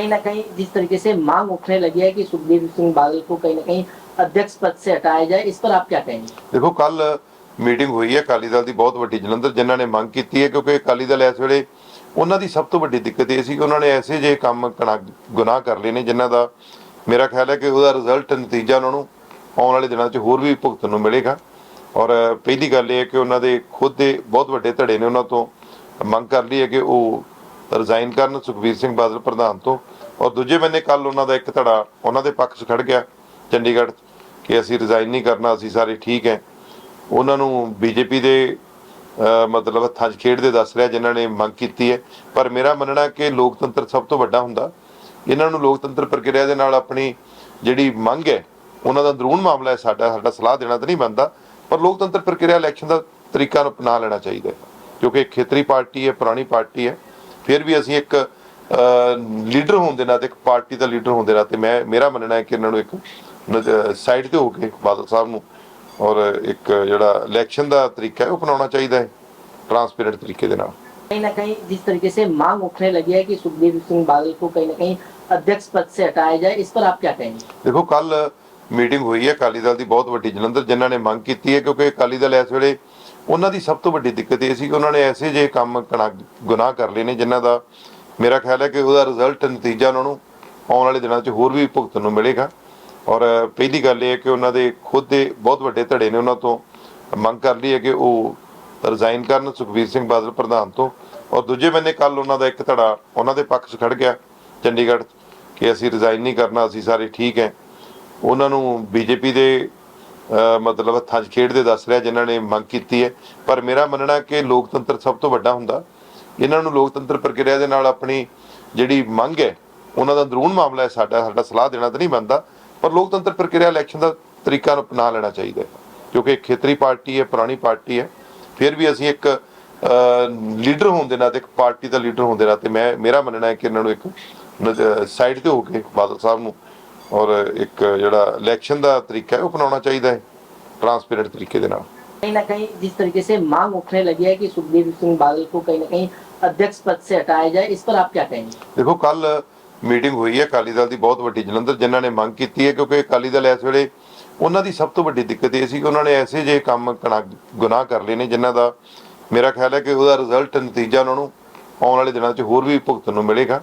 कहीं ना कहीं जिस तरीके से मांग उठने लगी है कि सुखबीर सिंह बादल को कहीं ना कहीं अध्यक्ष पद से हटाया जाए इस पर आप क्या कहेंगे ਦੇਖੋ ਕੱਲ ਮੀਟਿੰਗ ਹੋਈ ਹੈ ਅਕਾਲੀ ਦਲ ਦੀ ਬਹੁਤ ਵੱਡੀ ਜਲੰਧਰ ਜਿਨ੍ਹਾਂ ਨੇ ਮੰਗ ਕੀਤੀ ਹੈ ਕਿਉਂਕਿ ਅਕਾਲੀ ਦਲ ਇਸ ਵੇਲੇ ਉਹਨਾਂ ਦੀ ਸਭ ਤੋਂ ਵੱਡੀ ਦਿੱਕਤ ਇਹ ਸੀ ਕਿ ਉਹਨਾਂ ਨੇ ਐਸੇ ਜੇ ਕੰਮ ਕਣਾ- ਗੁਨਾਹ ਕਰ ਲਏ ਨੇ ਜਿਨ੍ਹਾਂ ਦਾ ਮੇਰਾ ਖਿਆਲ ਹੈ ਕਿ ਉਹਦਾ ਰਿਜ਼ਲਟ ਨਤੀਜਾ ਉਹਨਾਂ ਨੂੰ ਆਉਣ ਵਾਲੇ ਦਿਨਾਂ 'ਚ ਹੋਰ ਵੀ ਭੁਗਤਣ ਨੂੰ ਮਿਲੇਗਾ ਔਰ ਪਹਿਲੀ ਗੱਲ ਇਹ ਹੈ ਕਿ ਉਹਨਾਂ ਦੇ ਖੁਦ ਦੇ ਬਹੁਤ ਵੱਡੇ ਧੜੇ ਨੇ ਉਹਨਾਂ ਤੋਂ ਮੰਗ ਕਰ ਲਈ ਹੈ ਕਿ ਉਹ ਰਿਜ਼ਾਈਨ ਕਰਨ ਸੁਖਬੀਰ ਸਿੰਘ ਬਾਦਲ ਪ੍ਰਧਾਨ ਤੋਂ। ਔਰ ਦੂਜੇ ਬੰਨੇ ਕੱਲ ਉਹਨਾਂ ਦਾ ਇੱਕ ਧੜਾ ਉਹਨਾਂ ਦੇ ਪੱਖ 'ਚ ਖੜ ਗਿਆ, ਚੰਡੀਗੜ੍ਹ ਕਿ ਅਸੀਂ ਰਿਜ਼ਾਈਨ ਨਹੀਂ ਕਰਨਾ, ਅਸੀਂ ਸਾਰੇ ਠੀਕ ਹੈ। ਉਹਨਾਂ ਨੂੰ ਬੀਜੇਪੀ ਦੇ ਮਤਲਬ ਹੱਥਾਂ 'ਚ ਖੇਡਦੇ ਦੱਸ ਰਿਹਾ, ਜਿਨ੍ਹਾਂ ਨੇ ਮੰਗ ਕੀਤੀ ਹੈ। ਪਰ ਮੇਰਾ ਮੰਨਣਾ ਕਿ ਲੋਕਤੰਤਰ ਸਭ ਤੋਂ ਵੱਡਾ ਹੁੰਦਾ। ਇਹਨਾਂ ਨੂੰ ਲੋਕਤੰਤਰ ਪ੍ਰਕਿਰਿਆ ਦੇ ਨਾਲ ਆਪਣੀ ਜਿਹੜੀ ਮੰਗ ਹੈ, ਉਹਨਾਂ ਦਾ ਅੰਦਰੂਨ ਮਾਮਲਾ ਹੈ, ਸਾਡਾ ਸਾਡਾ ਸਲਾਹ ਦੇਣਾ ਤਾਂ ਨਹੀਂ ਬਣਦਾ। ਪਰ ਲੋਕਤੰਤਰ ਪ੍ਰਕਿਰਿਆ ਇਲੈਕਸ਼ਨ ਦਾ ਤਰੀਕਾ ਨੂੰ ਅਪਣਾ ਲੈਣਾ ਚਾਹੀਦਾ ਕਿਉਂਕਿ ਖੇਤਰੀ ਪਾਰਟੀ ਹੈ, ਪੁਰਾਣੀ ਪਾਰਟੀ ਹੈ। ਫਿਰ ਵੀ ਅਸੀਂ ਇੱਕ ਲੀਡਰ ਹੋਣ ਦੇ ਨਾਤੇ ਇੱਕ ਪਾਰਟੀ ਦਾ ਲੀਡਰ ਹੋਣ ਦੇ ਨਾਤੇ ਮੈਂ ਮੇਰਾ ਮੰਨਣਾ ਹੈ ਕਿ ਇਹਨਾਂ ਨੂੰ ਇੱਕ ਸਾਈਡ ਤੇ ਹੋ ਕੇ ਬਾਦਲ ਸਾਹਿਬ ਨੂੰ ਔਰ ਇੱਕ ਜਿਹੜਾ ਇਲੈਕਸ਼ਨ ਦਾ ਤਰੀਕਾ ਹੈ ਉਹ ਅਪਣਾਉਣਾ ਚਾਹੀਦਾ ਹੈ ਟਰਾਂਸਪੇਰੈਂਟ ਤਰੀਕੇ ਦੇ ਨਾਲ कहीं ना कहीं जिस तरीके से मांग उठने लगी है कि सुखबीर सिंह बादल को कहीं ना कहीं अध्यक्ष पद से हटाया जाए इस पर आप क्या कहेंगे ਦੇਖੋ ਕੱਲ ਮੀਟਿੰਗ ਹੋਈ ਹੈ ਅਕਾਲੀ ਦਲ ਦੀ ਬਹੁਤ ਵੱਡੀ ਜਲੰਧਰ ਜਿਨ੍ਹਾਂ ਨੇ ਮੰਗ ਕੀਤੀ ਹੈ ਕਿਉਂਕਿ ਅਕਾਲੀ ਦਲ ਇਸ ਵੇਲੇ ਉਹਨਾਂ ਦੀ ਸਭ ਤੋਂ ਵੱਡੀ ਦਿੱਕਤ ਇਹ ਸੀ ਕਿ ਉਹਨਾਂ ਨੇ ਐਸੇ ਜੇ ਕੰਮ ਕਣਾ- ਗੁਨਾਹ ਕਰ ਲਏ ਨੇ ਜਿਨ੍ਹਾਂ ਦਾ ਮੇਰਾ ਖਿਆਲ ਹੈ ਕਿ ਉਹਦਾ ਰਿਜ਼ਲਟ ਨਤੀਜਾ ਉਹਨਾਂ ਨੂੰ ਆਉਣ ਵਾਲੇ ਦਿਨਾਂ 'ਚ ਹੋਰ ਵੀ ਭੁਗਤਣ ਨੂੰ ਮਿਲੇਗਾ। ਔਰ ਪਹਿਲੀ ਗੱਲ ਇਹ ਹੈ ਕਿ ਉਹਨਾਂ ਦੇ ਖੁਦ ਦੇ ਬਹੁਤ ਵੱਡੇ ਧੜੇ ਨੇ ਉਹਨਾਂ ਤੋਂ ਮੰਗ ਕਰ ਲਈ ਹੈ ਕਿ ਉਹ ਰਿਜ਼ਾਈਨ ਕਰਨ ਸੁਖਬੀਰ ਸਿੰਘ ਬਾਦਲ ਪ੍ਰਧਾਨ ਤੋਂ। ਔਰ ਦੂਜੇ ਬੰਨੇ ਕੱਲ ਉਹਨਾਂ ਦਾ ਇੱਕ ਧੜਾ ਉਹਨਾਂ ਦੇ ਪੱਖ 'ਚ ਖੜ ਗਿਆ, ਚੰਡੀਗੜ੍ਹ, ਕਿ ਅਸੀਂ ਰਿਜ਼ਾਈਨ ਨਹੀਂ ਕਰਨਾ, ਅਸੀਂ ਸਾਰੇ ਠੀਕ ਹੈ। ਉਹਨਾਂ ਨੂੰ ਬੀਜੇਪੀ ਦੇ ਮਤਲਬ ਹੱਥਾਂ 'ਚ ਖੇਡਦੇ ਦੱਸ ਰਿਹਾ, ਜਿਨ੍ਹਾਂ ਨੇ ਮੰਗ ਕੀਤੀ ਹੈ। ਪਰ ਮੇਰਾ ਮੰਨਣਾ ਕਿ ਲੋਕਤੰਤਰ ਸਭ ਤੋਂ ਵੱਡਾ ਹੁੰਦਾ। ਇਹਨਾਂ ਨੂੰ ਲੋਕਤੰਤਰ ਪ੍ਰਕਿਰਿਆ ਦੇ ਨਾਲ ਆਪਣੀ ਜਿਹੜੀ ਮੰਗ ਹੈ, ਉਹਨਾਂ ਦਾ ਅੰਦਰੂਨ ਮਾਮਲਾ ਹੈ। ਸਾਡਾ ਸਾਡਾ ਸਲਾਹ ਦੇਣਾ ਤਾਂ ਨਹੀਂ ਬਣਦਾ। ਪਰ ਲੋਕਤੰਤਰ ਪ੍ਰਕਿਰਿਆ ਇਲੈਕਸ਼ਨ ਦਾ ਤਰੀਕਾ ਨੂੰ ਅਪਣਾ ਲੈਣਾ ਚਾਹੀਦਾ ਹੈ। ਕਿਉਂਕਿ ਖੇਤਰੀ ਪਾਰਟੀ ਹੈ, ਪੁਰਾਣੀ ਪਾਰਟੀ ਹੈ। ਫਿਰ ਵੀ ਅਸੀਂ ਇੱਕ ਲੀਡਰ ਹੋਣ ਦੇ ਨਾਤੇ, ਇੱਕ ਪਾਰਟੀ ਦਾ ਲੀਡਰ ਹੋਣ ਦੇ ਨਾਤੇ ਮੈਂ, ਮੇਰਾ ਮੰਨਣਾ ਹੈ ਕਿ ਇਹਨਾਂ ਨੂੰ ਇੱਕ ਸਾਈਡ ਤੇ ਹੋ ਕੇ ਬਾਦਲ ਸਾਹਿਬ ਨੂੰ ਔਰ ਇੱਕ ਜਿਹੜਾ ਇਲੈਕਸ਼ਨ ਦਾ ਤਰੀਕਾ ਹੈ ਉਹ ਅਪਣਾਉਣਾ ਚਾਹੀਦਾ ਹੈ ਟਰਾਂਸਪੇਰੈਂਟ ਤਰੀਕੇ ਦੇ ਨਾਲ कहीं ना कहीं जिस तरीके से मांग उठने लगी है कि सुखबीर सिंह बादल को कहीं ना कहीं अध्यक्ष पद से हटाया जाए इस पर आप क्या कहेंगे ਦੇਖੋ ਕੱਲ ਮੀਟਿੰਗ ਹੋਈ ਹੈ ਅਕਾਲੀ ਦਲ ਦੀ ਬਹੁਤ ਵੱਡੀ ਜਲੰਧਰ ਜਿਨ੍ਹਾਂ ਨੇ ਮੰਗ ਕੀਤੀ ਹੈ ਕਿਉਂਕਿ ਅਕਾਲੀ ਦਲ ਇਸ ਵੇਲੇ ਉਹਨਾਂ ਦੀ ਸਭ ਤੋਂ ਵੱਡੀ ਦਿੱਕਤ ਇਹ ਸੀ ਕਿ ਉਹਨਾਂ ਨੇ ਐਸੇ ਜੇ ਕੰਮ ਕਣਾ- ਗੁਨਾਹ ਕਰ ਲਏ ਨੇ ਜਿਨ੍ਹਾਂ ਦਾ ਮੇਰਾ ਖਿਆਲ ਹੈ ਕਿ ਉਹਦਾ ਰਿਜ਼ਲਟ ਨਤੀਜਾ ਉਹਨਾਂ ਨੂੰ ਆਉਣ ਵਾਲੇ ਦਿਨਾਂ 'ਚ ਹੋਰ ਵੀ ਭੁਗਤਣ ਨੂੰ ਮਿਲੇਗਾ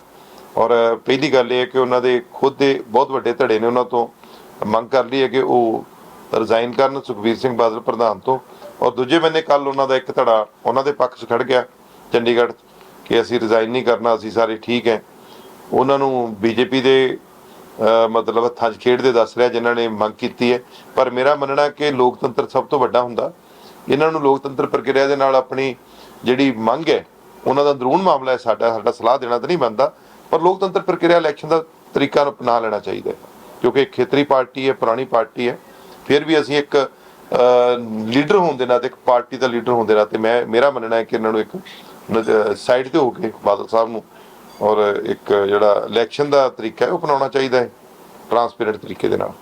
ਔਰ ਪਹਿਲੀ ਗੱਲ ਇਹ ਹੈ ਕਿ ਉਹਨਾਂ ਦੇ ਖੁਦ ਦੇ ਬਹੁਤ ਵੱਡੇ ਧੜੇ ਨੇ ਉਹਨਾਂ ਤੋਂ। ਮੰਗ ਕਰ ਲਈ ਹੈ ਕਿ ਉਹ ਰਿਜ਼ਾਈਨ ਕਰਨ ਸੁਖਬੀਰ ਸਿੰਘ ਬਾਦਲ ਪ੍ਰਧਾਨ ਤੋਂ। ਔਰ ਦੂਜੇ ਬੰਨੇ ਕੱਲ ਉਹਨਾਂ ਦਾ ਇੱਕ ਧੜਾ ਉਹਨਾਂ ਦੇ ਪੱਖ 'ਚ ਖੜ ਗਿਆ, ਚੰਡੀਗੜ੍ਹ, ਕਿ ਅਸੀਂ ਰਿਜ਼ਾਈਨ ਨਹੀਂ ਕਰਨਾ, ਅਸੀਂ ਸਾਰੇ ਠੀਕ ਹੈ। ਉਹਨਾਂ ਨੂੰ ਬੀਜੇਪੀ ਦੇ ਮਤਲਬ ਹੱਥਾਂ 'ਚ ਖੇਡਦੇ ਦੱਸ ਰਿਹਾ, ਜਿਨ੍ਹਾਂ ਨੇ ਮੰਗ ਕੀਤੀ ਹੈ। ਪਰ ਮੇਰਾ ਮੰਨਣਾ ਕਿ ਲੋਕਤੰਤਰ ਸਭ ਤੋਂ ਵੱਡਾ ਹੁੰਦਾ। ਇਹਨਾਂ ਨੂੰ ਲੋਕਤੰਤਰ ਪ੍ਰਕਿਰਿਆ ਦੇ ਨਾਲ ਆਪਣੀ ਜਿਹੜੀ ਮੰਗ ਹੈ, ਉਹਨਾਂ ਦਾ ਅੰਦਰੂਨ ਮਾਮਲਾ ਹੈ। ਸਾਡਾ ਸਾਡਾ ਸਲਾਹ ਦੇਣਾ ਤਾਂ ਨਹੀਂ ਬਣਦਾ। ਪਰ ਲੋਕਤੰਤਰ ਪ੍ਰਕਿਰਿਆ ਇਲੈਕਸ਼ਨ ਦਾ ਤਰੀਕਾ ਨੂੰ ਅਪਣਾ ਲੈਣਾ ਚਾਹੀਦਾ ਹੈ, ਕਿਉਂਕਿ ਇੱਕ ਖੇਤਰੀ ਪਾਰਟੀ ਹੈ, ਪੁਰਾਣੀ ਪਾਰਟੀ ਹੈ, ਫਿਰ ਵੀ ਅਸੀਂ ਇੱਕ ਲੀਡਰ ਹੋਣ ਦੇ ਨਾਤੇ, ਇੱਕ ਪਾਰਟੀ ਦਾ ਲੀਡਰ ਹੋਣ ਦੇ ਨਾਤੇ ਮੈਂ, ਮੇਰਾ ਮੰਨਣਾ ਹੈ ਕਿ ਇਹਨਾਂ ਨੂੰ ਇੱਕ ਸਾਈਡ ਤੇ ਹੋ ਕੇ ਬਾਦਲ ਸਾਹਿਬ ਨੂੰ ਔਰ ਇੱਕ ਜਿਹੜਾ ਇਲੈਕਸ਼ਨ ਦਾ ਤਰੀਕਾ ਹੈ, ਉਹ ਅਪਣਾਉਣਾ ਚਾਹੀਦਾ ਹੈ, ਟਰਾਂਸਪੇਰੈਂਟ ਤਰੀਕੇ ਦੇ ਨਾਲ।